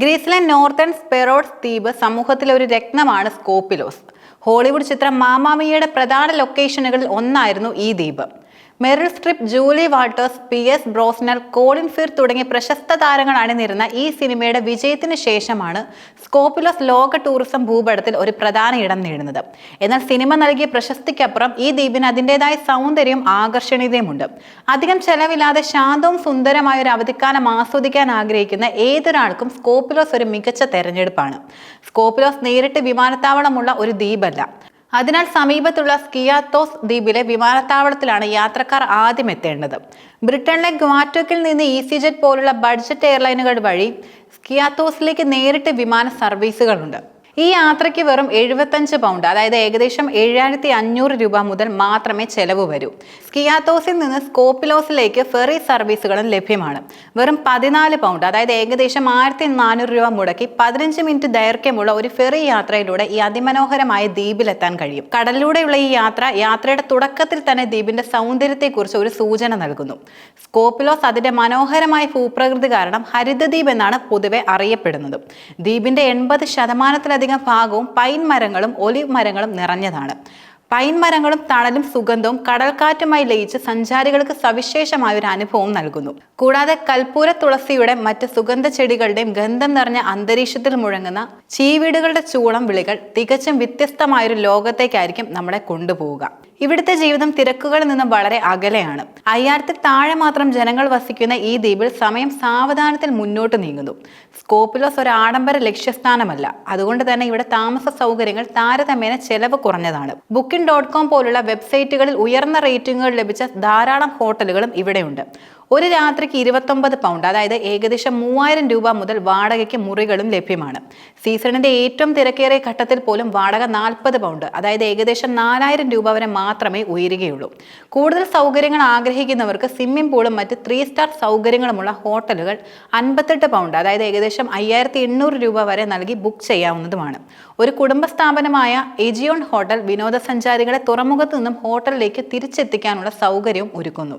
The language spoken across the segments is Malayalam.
ഗ്രീസിലെ നോർത്തേൺ സ്പെറോഡ്സ് ദ്വീപ് സമൂഹത്തിലെ ഒരു രത്നമാണ് സ്കോപ്പിലോസ്. ഹോളിവുഡ് ചിത്രം മാമാമിയയുടെ പ്രധാന ലൊക്കേഷനുകളിൽ ഒന്നായിരുന്നു ഈ ദ്വീപ്. Meryl Streep Julie Walters P S Brosnan Colin Firth തുടങ്ങിയ പ്രശസ്ത താരങ്ങൾ അണിനിരുന്ന ഈ സിനിമയുടെ വിജയത്തിന് ശേഷമാണ് സ്കോപ്പുലസ് ലോക ടൂറിസം ഭൂപടത്തിൽ ഒരു പ്രധാന ഇടം നേടുന്നത്. എന്നാൽ സിനിമ നൽകിയ പ്രശസ്തിക്കപ്പുറം ഈ ദ്വീപിന് അതിന്റെതായ സൗന്ദര്യവും ആകർഷണീയതയുമുണ്ട്. അധികം ചെലവില്ലാതെ ശാന്തവും സുന്ദരമായ ഒരു അവധിക്കാലം ആസ്വദിക്കാൻ ആഗ്രഹിക്കുന്ന ഏതൊരാൾക്കും സ്കോപ്പിലോസ് ഒരു മികച്ച തെരഞ്ഞെടുപ്പാണ്. സ്കോപ്പിലോസ് നേരിട്ട് വിമാനത്താവളമുള്ള ഒരു ദ്വീപല്ല. അതിനാൽ സമീപത്തുള്ള സ്കിയാത്തോസ് ദ്വീപിലെ വിമാനത്താവളത്തിലാണ് യാത്രക്കാർ ആദ്യം എത്തേണ്ടത്. ബ്രിട്ടനിലെ ഗ്വാറ്റോക്കിൽ നിന്ന് ഇസി ജെറ്റ് പോലുള്ള ബഡ്ജറ്റ് എയർലൈനുകൾ വഴി സ്കിയാത്തോസിലേക്ക് നേരിട്ട് വിമാന സർവീസുകളുണ്ട്. ഈ യാത്രയ്ക്ക് വെറും എഴുപത്തഞ്ച് പൗണ്ട് അതായത് ഏകദേശം ഏഴായിരത്തി അഞ്ഞൂറ് രൂപ മുതൽ മാത്രമേ ചെലവ് വരൂ. സ്കിയാത്തോസിൽ നിന്ന് സ്കോപ്പിലോസിലേക്ക് ഫെറി സർവീസുകളും ലഭ്യമാണ്. വെറും പതിനാല് പൗണ്ട് അതായത് ഏകദേശം ആയിരത്തി നാനൂറ് രൂപ മുടക്കി പതിനഞ്ച് മിനിറ്റ് ദൈർഘ്യമുള്ള ഒരു ഫെറി യാത്രയിലൂടെ ഈ അതിമനോഹരമായ ദ്വീപിലെത്താൻ കഴിയും. കടലിലൂടെയുള്ള ഈ യാത്ര യാത്രയുടെ തുടക്കത്തിൽ തന്നെ ദ്വീപിന്റെ സൗന്ദര്യത്തെക്കുറിച്ച് ഒരു സൂചന നൽകുന്നു. സ്കോപ്പിലോസ് അതിന്റെ മനോഹരമായ ഭൂപ്രകൃതി കാരണം ഹരിതദ്വീപ് എന്നാണ് പൊതുവെ അറിയപ്പെടുന്നത്. ദ്വീപിന്റെ എൺപത് ശതമാനത്തിലധികം ഭാഗവും പൈൻ മരങ്ങളും ഒലിവ് മരങ്ങളും നിറഞ്ഞതാണ്. പൈൻ മരങ്ങളും തണലും സുഗന്ധവും കടൽക്കാറ്റുമായി ലയിച്ച് സഞ്ചാരികൾക്ക് സവിശേഷമായ ഒരു അനുഭവം നൽകുന്നു. കൂടാതെ കൽപ്പൂര തുളസിയുടെ മറ്റ് സുഗന്ധ ചെടികളുടെയും ഗന്ധം നിറഞ്ഞ അന്തരീക്ഷത്തിൽ മുഴങ്ങുന്ന ചീവീടുകളുടെ ചൂളം വിളികൾ തികച്ചും വ്യത്യസ്തമായൊരു ലോകത്തേക്കായിരിക്കും നമ്മളെ കൊണ്ടുപോവുക. ഇവിടുത്തെ ജീവിതം തിരക്കുകളിൽ നിന്നും വളരെ അകലെയാണ്. അയ്യായിരത്തിൽ താഴെ മാത്രം ജനങ്ങൾ വസിക്കുന്ന ഈ ദ്വീപിൽ സമയം സാവധാനത്തിൽ മുന്നോട്ട് നീങ്ങുന്നു. സ്കോപ്പിലോസ് ഒരു ആഡംബര ലക്ഷ്യസ്ഥാനമല്ല. അതുകൊണ്ട് തന്നെ ഇവിടെ താമസ സൗകര്യങ്ങൾ താരതമ്യേന ചെലവ് കുറഞ്ഞതാണ്. ബുക്കിംഗ് ഡോട്ട് കോം പോലുള്ള വെബ്സൈറ്റുകളിൽ ഉയർന്ന റേറ്റിംഗുകൾ ലഭിച്ച ധാരാളം ഹോട്ടലുകളും ഇവിടെയുണ്ട്. ഒരു രാത്രിക്ക് ഇരുപത്തൊമ്പത് പൗണ്ട് അതായത് ഏകദേശം മൂവായിരം രൂപ മുതൽ വാടകയ്ക്ക് മുറികളും ലഭ്യമാണ്. സീസണിന്റെ ഏറ്റവും തിരക്കേറിയ ഘട്ടത്തിൽ പോലും വാടക നാൽപ്പത് പൗണ്ട് അതായത് ഏകദേശം നാലായിരം രൂപ വരെ മാത്രമേ ഉയരുകയുള്ളൂ. കൂടുതൽ സൗകര്യങ്ങൾ ആഗ്രഹിക്കുന്നവർക്ക് സ്വിമ്മിംഗ് പൂളും മറ്റ് ത്രീ സ്റ്റാർ സൗകര്യങ്ങളുമുള്ള ഹോട്ടലുകൾ അൻപത്തെട്ട് പൗണ്ട് അതായത് ഏകദേശം അയ്യായിരത്തി എണ്ണൂറ് രൂപ വരെ നൽകി ബുക്ക് ചെയ്യാവുന്നതുമാണ്. ഒരു കുടുംബ സ്ഥാപനമായ എജിയോൺ ഹോട്ടൽ വിനോദസഞ്ചാരികളെ തുറമുഖത്ത് നിന്നും ഹോട്ടലിലേക്ക് തിരിച്ചെത്തിക്കാനുള്ള സൗകര്യവും ഒരുക്കുന്നു.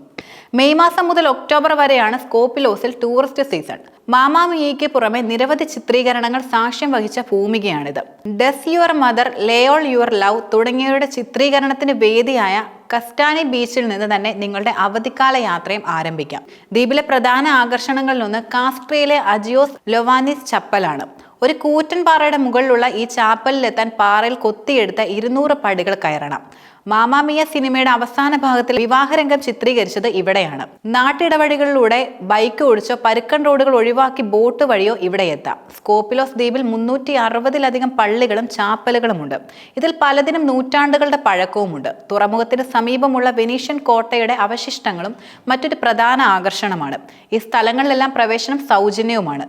മെയ് മാസം മുതൽ ഒക്ടോബർ വരെയാണ് സ്കോപ്പിലോസിൽ ടൂറിസ്റ്റ് സീസൺ. മാമാമിയയ്ക്ക് പുറമെ നിരവധി ചിത്രീകരണങ്ങൾ സാക്ഷ്യം വഹിച്ച ഭൂമികയാണിത്. Does your mother lay all your love തുടങ്ങിയവരുടെ ചിത്രീകരണത്തിന് വേദിയായ കസ്റ്റാനി ബീച്ചിൽ നിന്ന് തന്നെ നിങ്ങളുടെ അവധിക്കാല യാത്രയും ആരംഭിക്കാം. ദ്വീപിലെ പ്രധാന ആകർഷണങ്ങളിലൊന്ന് കാസ്ട്രിയിലെ അജിയോസ് ലൊവാനിസ് ചപ്പലാണ്. ഒരു കൂറ്റൻ പാറയുടെ മുകളിലുള്ള ഈ ചാപ്പലിലെത്താൻ പാറയിൽ കൊത്തിയെടുത്ത ഇരുന്നൂറ് പടികൾ കയറണം. മാമാമിയ സിനിമയുടെ അവസാന ഭാഗത്തിൽ വിവാഹരംഗം ചിത്രീകരിച്ചത് ഇവിടെയാണ്. നാട്ടിടവഴികളിലൂടെ ബൈക്ക് ഓടിച്ചോ പരുക്കൻ റോഡുകൾ ഒഴിവാക്കി ബോട്ട് വഴിയോ ഇവിടെ എത്താം. സ്കോപ്പിലോസ് ദ്വീപിൽ മുന്നൂറ്റി അറുപതിലധികം പള്ളികളും ചാപ്പലുകളുമുണ്ട്. ഇതിൽ പലതിനും നൂറ്റാണ്ടുകളുടെ പഴക്കവുമുണ്ട്. തുറമുഖത്തിന് സമീപമുള്ള വെനീഷ്യൻ കോട്ടയുടെ അവശിഷ്ടങ്ങളും മറ്റൊരു പ്രധാന ആകർഷണമാണ്. ഈ സ്ഥലങ്ങളിലെല്ലാം പ്രവേശനം സൗജന്യവുമാണ്.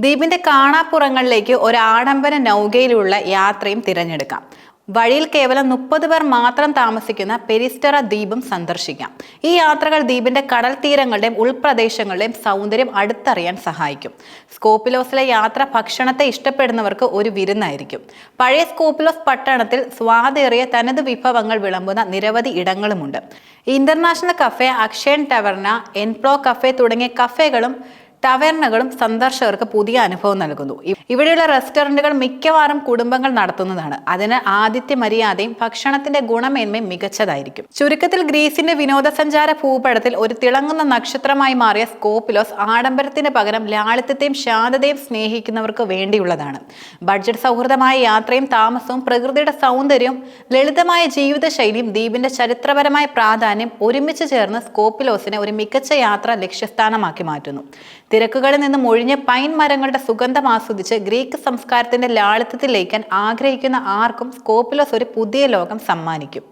ദ്വീപിന്റെ കാണാപ്പുറങ്ങളിലേക്ക് ഒരു ആഡംബര നൗകയിലുള്ള യാത്രയും തിരഞ്ഞെടുക്കാം. വഴിയിൽ കേവലം മുപ്പത് പേർ മാത്രം താമസിക്കുന്ന പെരിസ്റ്ററ ദ്വീപും സന്ദർശിക്കാം. ഈ യാത്രകൾ ദ്വീപിന്റെ കടൽ തീരങ്ങളുടെയും ഉൾപ്രദേശങ്ങളുടെയും സൗന്ദര്യം അടുത്തറിയാൻ സഹായിക്കും. സ്കോപ്പിലോസിലെ യാത്ര ഭക്ഷണത്തെ ഇഷ്ടപ്പെടുന്നവർക്ക് ഒരു വിരുന്നായിരിക്കും. പഴയ സ്കോപ്പിലോസ് പട്ടണത്തിൽ സ്വാദേറിയ തനത് വിഭവങ്ങൾ വിളമ്പുന്ന നിരവധി ഇടങ്ങളുമുണ്ട്. ഇന്റർനാഷണൽ കഫേ അക്ഷയൻ ടവർണ എൻപ്ലോ കഫേ തുടങ്ങിയ കഫേകളും ടവേർണകളും സന്ദർശകർക്ക് പുതിയ അനുഭവം നൽകുന്നു. ഇവിടെയുള്ള റെസ്റ്റോറന്റുകൾ മിക്കവാറും കുടുംബങ്ങൾ നടത്തുന്നതാണ്. അതിന് ആതിഥ്യ മര്യാദയും ഭക്ഷണത്തിന്റെ ഗുണമേന്മയും മികച്ചതായിരിക്കും. ചുരുക്കത്തിൽ ഗ്രീസിന്റെ വിനോദസഞ്ചാര ഭൂപടത്തിൽ ഒരു തിളങ്ങുന്ന നക്ഷത്രമായി മാറിയ സ്കോപ്പിലോസ് ആഡംബരത്തിന് പകരം ലാളിത്യത്തെയും ശാന്തതയും സ്നേഹിക്കുന്നവർക്ക് വേണ്ടിയുള്ളതാണ്. ബഡ്ജറ്റ് സൗഹൃദമായ യാത്രയും താമസവും പ്രകൃതിയുടെ സൗന്ദര്യവും ലളിതമായ ജീവിതശൈലിയും ദ്വീപിന്റെ ചരിത്രപരമായ പ്രാധാന്യം ഒരുമിച്ച് ചേർന്ന് സ്കോപ്പിലോസിനെ ഒരു മികച്ച യാത്ര ലക്ഷ്യസ്ഥാനമാക്കി മാറ്റുന്നു. തിരക്കുകളിൽ നിന്നും ഒഴിഞ്ഞ് പൈൻ മരങ്ങളുടെ സുഗന്ധം ആസ്വദിച്ച് ഗ്രീക്ക് സംസ്കാരത്തിന്റെ ലാളിത്യത്തിൽ ലയിക്കാൻ ആഗ്രഹിക്കുന്ന ആർക്കും സ്കോപ്പിലോസ് ഒരു പുതിയ ലോകം സമ്മാനിക്കും.